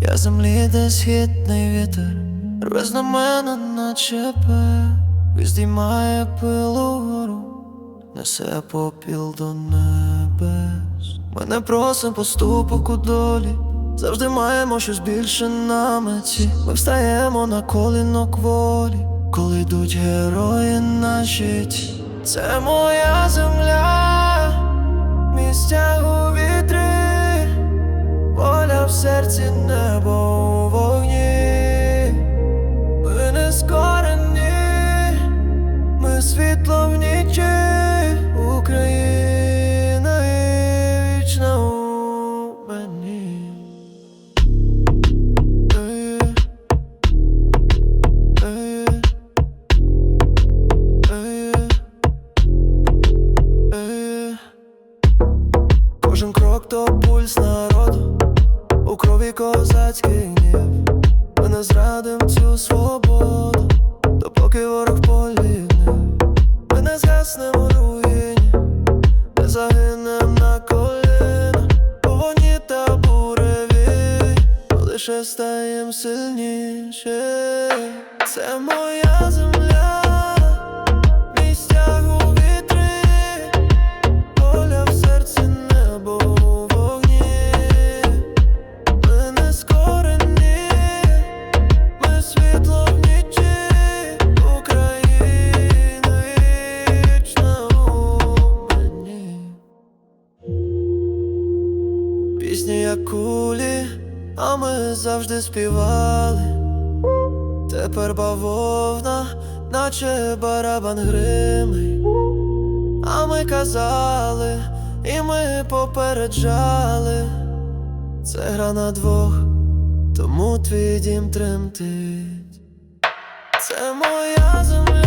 Я землі, де східний вітер, рве знамена наче пе, Віздіймає пилу гору, несе попіл до небес. Ми не просим поступок у долі, завжди маємо щось більше на меті. Ми встаємо на колінок волі, коли йдуть герої наші ті. Це моя земля, серці, небо у вогні, ми не скорені, ми світло в нічі, Україна вічна у мені. Кожен крок то пульс народу, у крові козацький гнів. Ми не зрадим цю свободу, допоки ворог полігне. Ми не згаснем у руїні, не загинем на коліна, у вогні та буреві, лише стаєм сильніше. Це моя земля, Пісні як кулі, а ми завжди співали. Тепер бавовна, наче барабан гримий. А ми казали, і ми попереджали, це гра на двох, тому твій дім тремтить. Це моя земля,